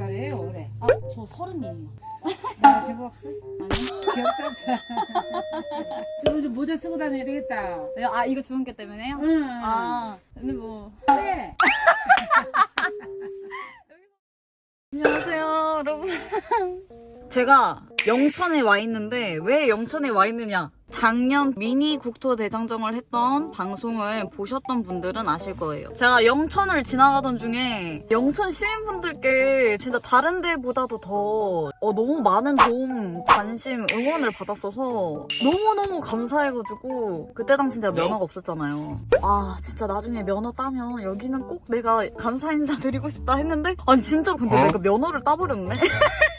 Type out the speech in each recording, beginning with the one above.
살이에요 올해? 아, 저 서른이에요. 나 지금 없어? 아니. 기억도 없어. 좀, 좀 모자 쓰고 다녀야 되겠다. 아, 이거 주문기 때문에요? 응. 아, 근데 뭐. 네. 안녕하세요, 여러분. 제가 영천에 와 있는데 왜 영천에 와 있느냐? 작년 미니 국토 대장정을 했던 방송을 보셨던 분들은 아실 거예요. 제가 영천을 지나가던 중에 영천 시민분들께 진짜 다른 데보다도 더 어, 너무 많은 도움, 관심, 응원을 받았어서 너무너무 감사해가지고 그때 당시 제가 면허가 없었잖아요. 아 진짜 나중에 면허 따면 여기는 꼭 내가 감사 인사 드리고 싶다 했는데 아니 진짜로 근데 내가 면허를 따버렸네.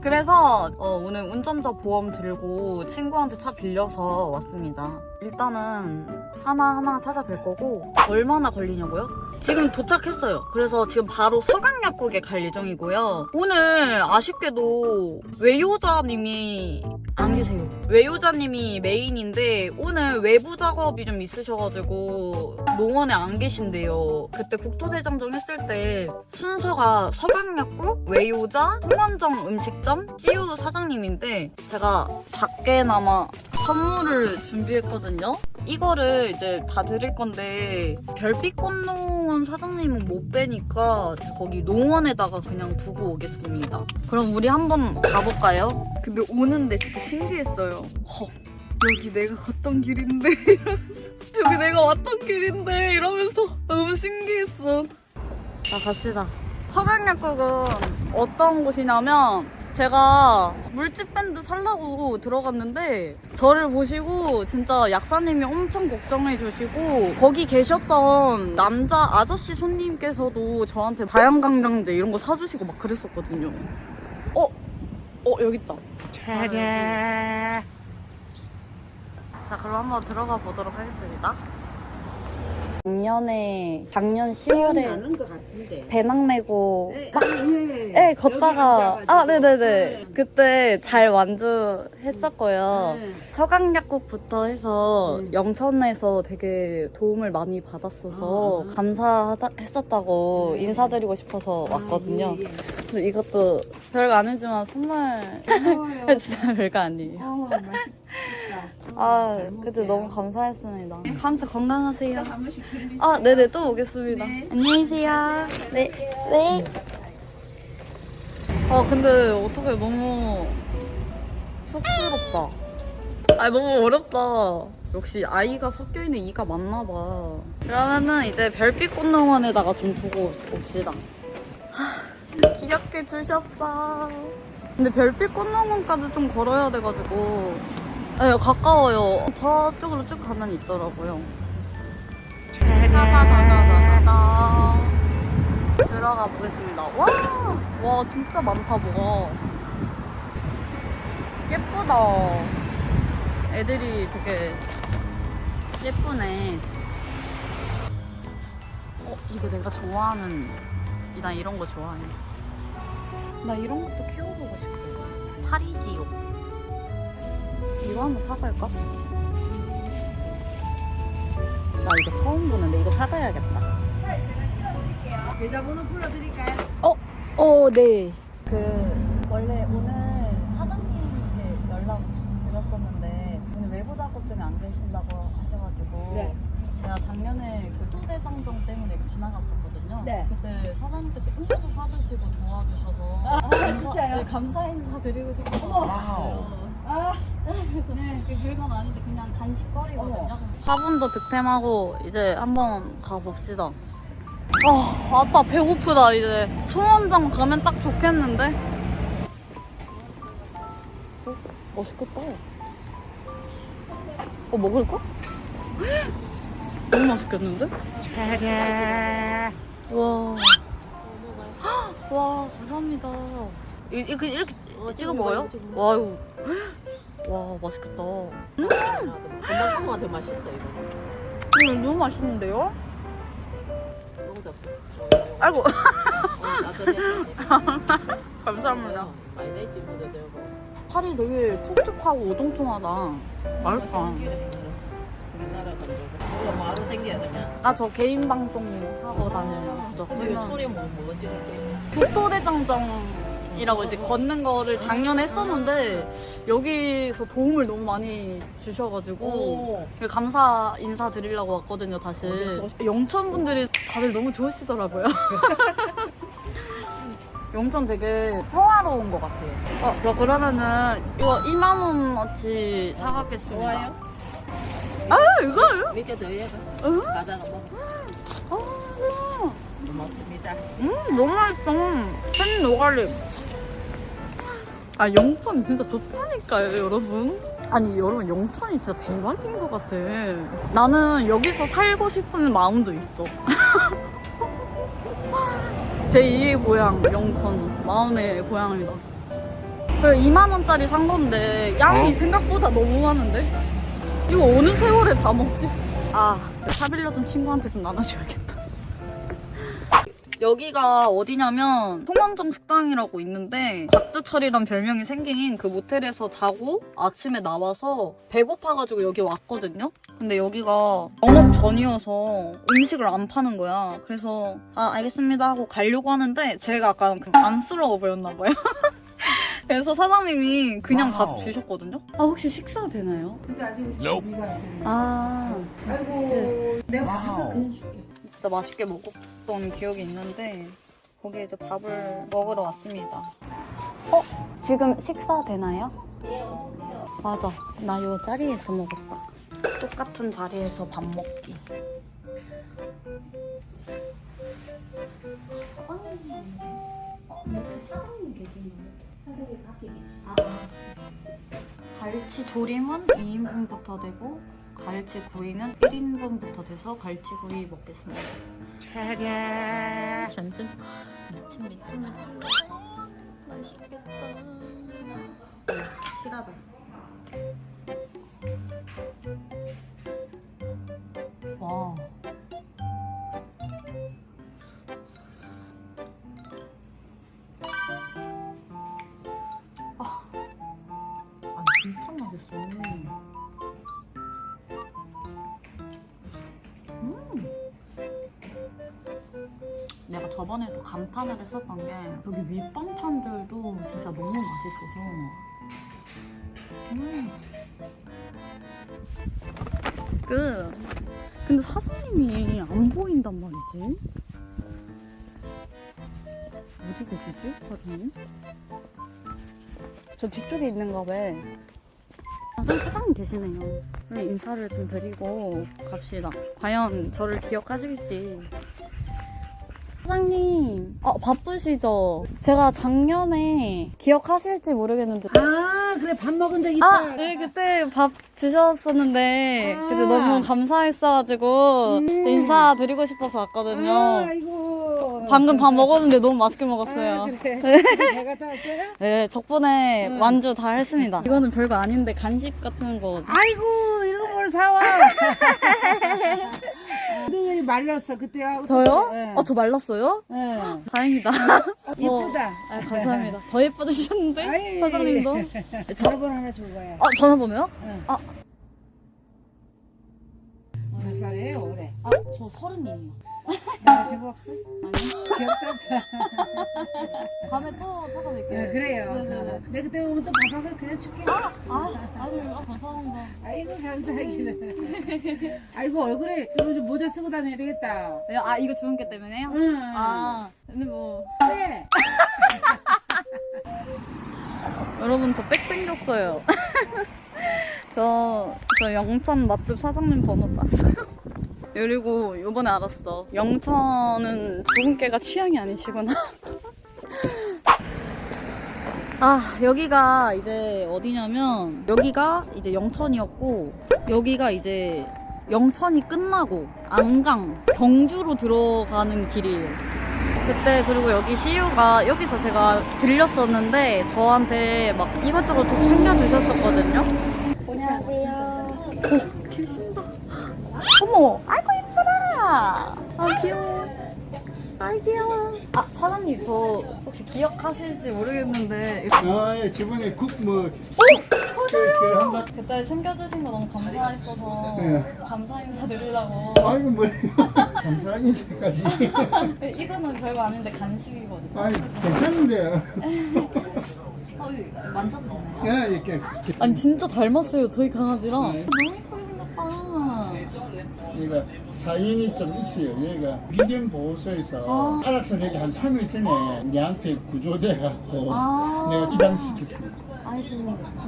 그래서 어, 오늘 운전자 보험 들고 친구한테 차 빌려서 왔습니다. 일단은 하나하나 찾아뵐 거고 얼마나 걸리냐고요? 지금 도착했어요. 그래서 지금 바로 서강약국에 갈 예정이고요. 오늘 아쉽게도 외요자님이 안 계세요. 외요자님이 메인인데 오늘 외부 작업이 좀 있으셔가지고 농원에 안 계신데요. 그때 국토대장정 했을 때 순서가 서강약국, 외요자, 홍원정 음식점, 찌우 사장님인데 제가 작게나마 선물을 준비했거든요. 이거를 이제 다 드릴 건데 별빛 꽃농원 사장님은 못 제가 거기 농원에다가 그냥 두고 오겠습니다. 그럼 우리 한번 가볼까요? 근데 오는데 진짜 신기했어요. 헉, 여기 내가 걷던 길인데 이러면서 여기 내가 왔던 길인데 이러면서 너무 신기했어. 자 갑시다. 서강약국은 어떤 곳이냐면 제가 물집밴드 살라고 들어갔는데 저를 보시고 진짜 약사님이 엄청 걱정해 주시고 거기 계셨던 남자 아저씨 손님께서도 저한테 자연강장제 이런 거 사주시고 막 그랬었거든요. 어? 어 여기 있다. 자 그럼 한번 들어가 보도록 하겠습니다. 작년에 작년 10월에 나는 것 같은데. 배낭 메고 막 예. 네, 걷다가 아 네네네 그때 잘 완주했었고요 네. 서강약국부터 해서 음. 영천에서 되게 도움을 많이 받았어서 아. 감사했었다고 네. 인사드리고 싶어서 왔거든요 예, 예. 근데 이것도 별거 아니지만 선물. 진짜 별거 아니에요 어, 맛있다. 아잘 그때. 너무 감사했습니다 감사 건강하세요. 아, 네네, 또 오겠습니다. 네. 안녕히 계세요. 네. 네. 아, 근데 어떻게 너무 쑥스럽다. 아, 너무 어렵다. 역시 아이가 섞여 있는 이가 맞나 봐. 그러면은 이제 별빛 꽃농원에다가 좀 두고 옵시다. 하, 귀엽게 주셨어. 근데 별빛 꽃농원까지 좀 걸어야 돼가지고. 네, 가까워요. 저쪽으로 쭉 가면 있더라고요. 따다다다다다 들어가 보겠습니다. 와, 와 진짜 많다 뭐가. 예쁘다. 애들이 되게 예쁘네. 어, 이거 내가 좋아하는 나 이런 거 좋아해. 나 이런 것도 키워보고 싶어. 파리지옥. 이거 한번 사갈까? 나 이거 처음 보는데 이거 사가야겠다. 계좌번호 불러드릴까요? 어, 어, 네. 그 원래 오늘 사장님께 연락 드렸었는데 오늘 외부 작업 때문에 안 계신다고 하셔가지고 네. 제가 작년에 그 토대장정 때문에 지나갔었거든요. 네. 그때 사장님께서 음료수 사주시고 도와주셔서 아, 진짜요? 네, 감사 인사 드리고 싶어서. 아, 그래서 네. 그게 별건 아닌데 그냥 간식거리거든요. 어머. 4분도 득템하고 이제 한번 가봅시다. 아, 아빠 배고프다 이제. 소원장 가면 딱 좋겠는데? 어, 맛있겠다. 어, 먹을까? 너무 맛있겠는데? 와. 헉, 와, 감사합니다. 이, 이, 그 이렇게 찍어 먹어요? 와, 이거. 와, 맛있겠다. 음, 금방 먹어도 더 맛있어 이거. 음, 너무 맛있는데요? 너무 잡수. 아이고. 어. 감사합니다. 많이 내지 되고. 살이 되게 촉촉하고 오동통하다. 맛있다. 우리나라. 우리가 마루 댕겨야 그냥. 아, 저 개인 방송 하고 다녀요. 저 이거 그러면 소리 뭐, 뭐 찍을 거야. 국토대장정 이라고 이제 걷는 거를 작년에 했었는데 여기서 도움을 너무 많이 주셔가지고 오. 감사 인사 드리려고 왔거든요 다시 영천 분들이 다들 너무 좋으시더라고요 영천 되게 평화로운 것 같아요 어, 저 그러면은 이거 2만 원어치 사가겠습니다 좋아요? 아 이거요? 더 해봐. 응? 가다가 먹어. 아, 고맙습니다. 음 너무 맛있어 팬 노가리 아 영천 진짜 좋다니까요 여러분. 아니 여러분 영천이 진짜 대박인 것 같아. 나는 여기서 살고 싶은 마음도 있어. 제 2의 고향 영천. 마음의 고향이다. 그 2만 원짜리 산 건데 양이 생각보다 너무 많은데? 이거 어느 세월에 다 먹지? 아, 차 빌려준 친구한테 좀 나눠줘야겠다. 여기가 어디냐면 송원정 식당이라고 있는데 곽두철이란 별명이 생긴 그 모텔에서 자고 아침에 나와서 배고파가지고 여기 왔거든요. 근데 여기가 영업 전이어서 음식을 안 파는 거야. 그래서 아 알겠습니다 하고 가려고 하는데 제가 약간 그 안쓰러워 보였나 봐요. 그래서 사장님이 그냥 밥 와우. 주셨거든요. 아 혹시 식사 되나요? 근데 아직. 준비가 안 돼. 아 아이고 내가 밥을 와우. 그냥 줄게. 진짜 맛있게 먹었던 기억이 있는데 거기에 이제 밥을 먹으러 왔습니다. 어? 지금 식사 되나요? 맞아. 나 요 자리에서 먹었다. 똑같은 자리에서 밥 먹기. 사장님, 어, 혹시 사장님 계신가요? 사장님 밖에 계시. 아. 갈치 조림은 2인분부터 되고 갈치 구이는 1인분부터 돼서 갈치 구이 먹겠습니다. 짜잔. 전전 미친 미친 미친. 맛있겠다. 실하다. 저번에도 감탄을 했었던 게 여기 밑반찬들도 진짜 너무 맛있어서. 음. 그 근데 사장님이 안 보인단 말이지? 어디 계시지 사장님? 저 뒤쪽에 있는가 봐 아, 사장님 계시네요. 우리 인사를 좀 드리고 갑시다. 과연 저를 기억하실지 사장님, 어, 바쁘시죠? 제가 작년에 기억하실지 모르겠는데. 아 그래 밥 먹은 적 있다. 아, 네, 그때 밥 드셨었는데, 아. 그때 너무 감사했어가지고, 음. 인사드리고 싶어서 왔거든요. 아, 아이고. 방금 밥 먹었는데 너무 맛있게 먹었어요. 아, 그래. 배가 탔어요? 네, 덕분에 응. 완주 다 했습니다. 이거는 별거 아닌데, 간식 같은 거. 아이고 이런 걸 사와. 왜 말랐어 그때 하고? 저요? 네. 어, 저 말랐어요? 네. 다행이다. 이쁘다. 아, 감사합니다. 더 예뻐지셨는데? 아이. 사장님도? 전화번호 하나 줄 거야. 아, 전화번호요? 응. 아. 몇 살이에요 올해? 아, 저 서른이에요. 나 지금 없어? 기억도 없어. 다음에 또 찾아뵐게요. 네, 그래요. 네네네. 내가 그때 오면 또 밥 한 그릇 그냥 줄게. 아, 아유, 아, 감사합니다. 아이고 감사하기는. 아이고 얼굴에 좀 모자 쓰고 다녀야 되겠다. 네, 아, 이거 게 때문에요? 응. 아, 근데 뭐. 왜? 여러분, 저빽 생겼어요. 저, 저 영천 맛집 사장님 번호 땄어요. 그리고 요번에 알았어. 영천은 주근깨가 취향이 아니시구나. 아, 여기가 이제 어디냐면, 여기가 이제 영천이었고, 여기가 이제 영천이 끝나고, 안강, 경주로 들어가는 길이에요. 그때 그리고 여기 CU가 여기서 제가 들렸었는데, 저한테 막 이것저것 좀 챙겨주셨었거든요. 안녕하세요. 오, 계신다. 어머, 아이고 예쁘다. 아 귀여워. 아 귀여워. 아 사장님 저 혹시 기억하실지 모르겠는데 아, 저번에 국 뭐, 어 한다. 그때 챙겨주신 거 너무 감사했어서 네. 감사 인사 드리려고 아이고 뭐 감사 인사까지. 이거는 별거 아닌데 간식이거든요 아이 괜찮은데. 어, 이거 만져도 되나요? 야 이렇게 아니 진짜 닮았어요 저희 강아지랑 네. 너무 예쁘게 생겼다 얘가 사인이 좀 있어요. 얘가 기견 보호소에서 아. 알아서 내가 한 3일 전에 내한테 구조돼 갖고 아. 내가 입양시켰어요. 아이고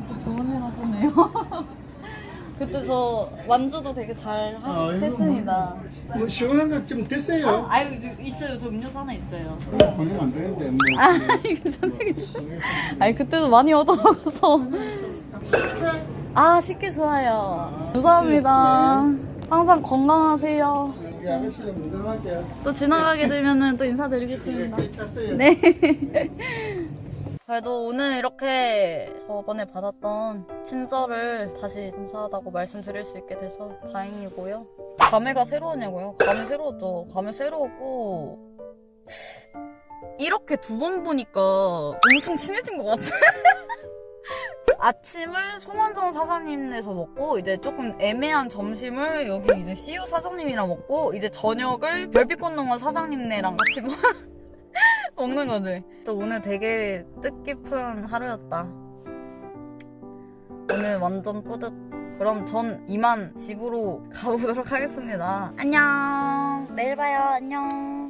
진짜 좋은 일 하셨네요 그때 저 완주도 되게 잘 하- 아이고, 했습니다 뭐 시원한 거 좀 됐어요. 아, 아유 있어요 저 음료수 하나 있어요 보내면 안 되는데 뭐. 아, 그, 이거 선생님. 뭐, 아니 그때도 많이 얻어먹어서 아 식기 좋아요 감사합니다 항상 건강하세요 우리 아가씨가 무덤하게 또 지나가게 되면은 또 인사드리겠습니다 탔어요. 네. 그래도 오늘 이렇게 저번에 받았던 친절을 다시 감사하다고 말씀드릴 수 있게 돼서 다행이고요. 감회가 새로웠냐고요? 감회 새로웠죠. 감회 새로웠고 이렇게 두 번 보니까 엄청 친해진 것 같아. 아침을 송원정 사장님네서 먹고 이제 조금 애매한 점심을 여기 이제 CU 사장님이랑 먹고 이제 저녁을 별빛꽃농원 사장님네랑 같이 먹- 먹는 거지. 또 오늘 되게 뜻깊은 하루였다. 오늘 완전 뿌듯. 그럼 전 이만 집으로 가보도록 하겠습니다. 안녕. 내일 봐요. 안녕.